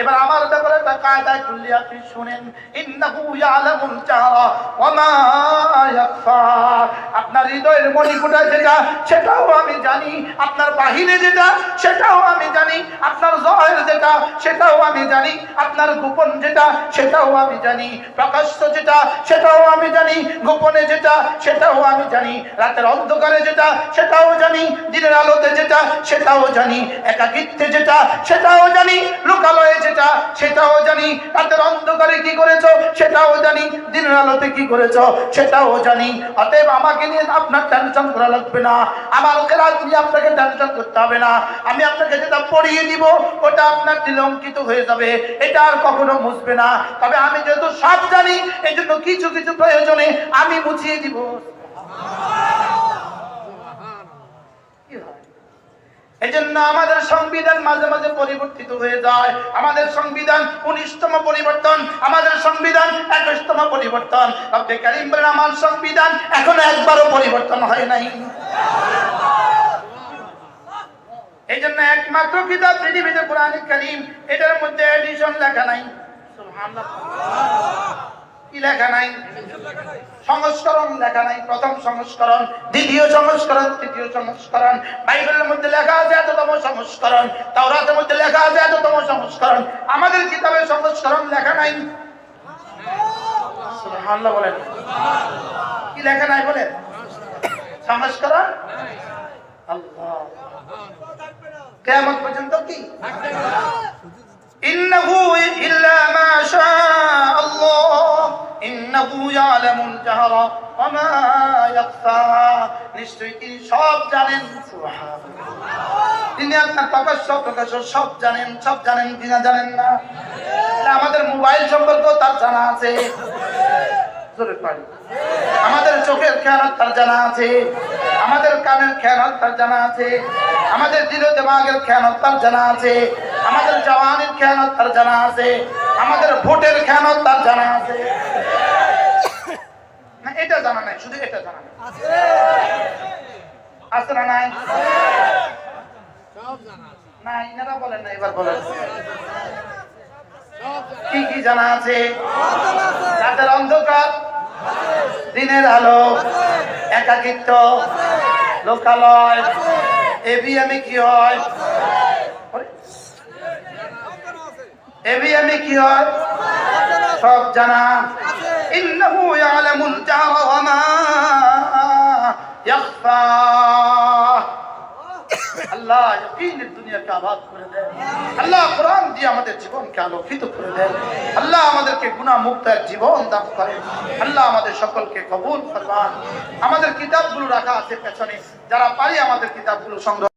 এবার আমার ব্যাপারে কায়দায় করলে আপনি শুনেন। ইন্নাহু ইয়ালামুল জাহরা আপনার হৃদয়ের মণিকুটা যেটা, সেটাও আমি জানি। বাহিরে যেটা, সেটাও আমি জানি। আপনার জয়ের যেটা, সেটাও আমি জানি। আপনার গোপন যেটা, সেটাও আমি জানি। প্রকাশ্য যেটা, সেটাও আমি জানি। গোপনে যেটা, সেটাও আমি জানি। রাতের অন্ধকারে যেটা, সেটাও জানি। দিনের আলোতে যেটা, সেটাও জানি। একাকিত্বে যেটা, সেটাও জানি। লোকালয়ে যেটা, সেটাও জানি। রাতের অন্ধকারে কি করেছ, সেটাও জানি। দিনের আলোতে কি করেছ, সেটাও জানি। অতএব আমাকে নিয়ে আপনার টেনশন করা লাগবে না। আমার কেরাত নিয়ে আপনাকে টেনশন করতে হবে না। আমি আপনাকে যেটা পড়িয়ে দিব, ওটা আপনার দিলে অঙ্কিত হয়ে যাবে। এটা আর কখনো মুছবে না। তবে আমি যেহেতু সব জানি এই জন্য কিছু কিছু প্রয়োজনে আমি মুছিয়ে দিব। এজন্য আমাদের সংবিধান মাঝে মাঝে পরিবর্তিত হয়ে যায়। আমাদের সংবিধান উনিশতম পরিবর্তন, আমাদের সংবিধান একুশতম পরিবর্তন। কারিম আমার সংবিধান এখনও একবারও পরিবর্তন হয় নাই। একমাত্র কিতাব পৃথিবীতে কোরআন কারিম এটার মধ্যে এডিশন লেখা নাই। কি লেখা নাই? সংস্করণ লেখা নাই প্রথম সংস্করণ দ্বিতীয় সংস্করণ তৃতীয় সংস্করণ। বাইবেলের মধ্যে লেখা আছে এততম সংস্করণ তাওরাতের মধ্যে লেখা আছে এততম সংস্করণ। আমাদের কিতাবে সংস্করণ লেখা নাই। বলেন। কি লেখা নাই বলেন? সংস্করণ? কেমন পর্যন্ত কি? ইন্নাহু ইল্লা মা শা আল্লাহ ইন্নাহু ইয়ালামুল জাহরা ওয়া মা ইয়াখফা। নিশ্চয়ই তিনি সব জানেন। তিনি আপনার প্রকাশ্য প্রকাশ সব জানেন সব জানেন কিনা জানেন না? আমাদের মোবাইল সম্পর্কে তার জানা আছে। আমাদের চোখের খেয়াল তার জানা আছে। আমাদের কানের খেয়ালত তার জানা আছে। আমাদের দিল দেমাগের খেয়ানত তার জানা আছে। আমাদের জওয়ানের খেয়ানত তার জানা আছে। আমাদের ভোটের খেয়ানত তার জানা আছে। না, এটা জানা নাই, শুধু এটা জানা নাই। আছে না নাই? না ইনারা বলেন না, এবার বলেন। কি কি জানা আছে? রাতের অন্ধকার, দিনের আলো, একাকিত্ব লোকালয়। এবিএমে কি হয়? এবিএমে কি হয়? সব জানা। ইন্নাহু ইয়ালামুল জাহরা ওয়া মা ইয়াখফা। আল্লাহ ইয়াকিনের দুনিয়াকে আবাদ করে দেন দিয়ে আমাদের জীবনকে আলোকিত করে দেন। আল্লাহ আমাদেরকে গুনা মুক্ত এক জীবন দান করেন। আল্লাহ আমাদের সকলকে কবুল ফরমান। আমাদের কিতাবগুলো রাখা আছে পেছনে। যারা পারি আমাদের কিতাবগুলো সংগ্রহ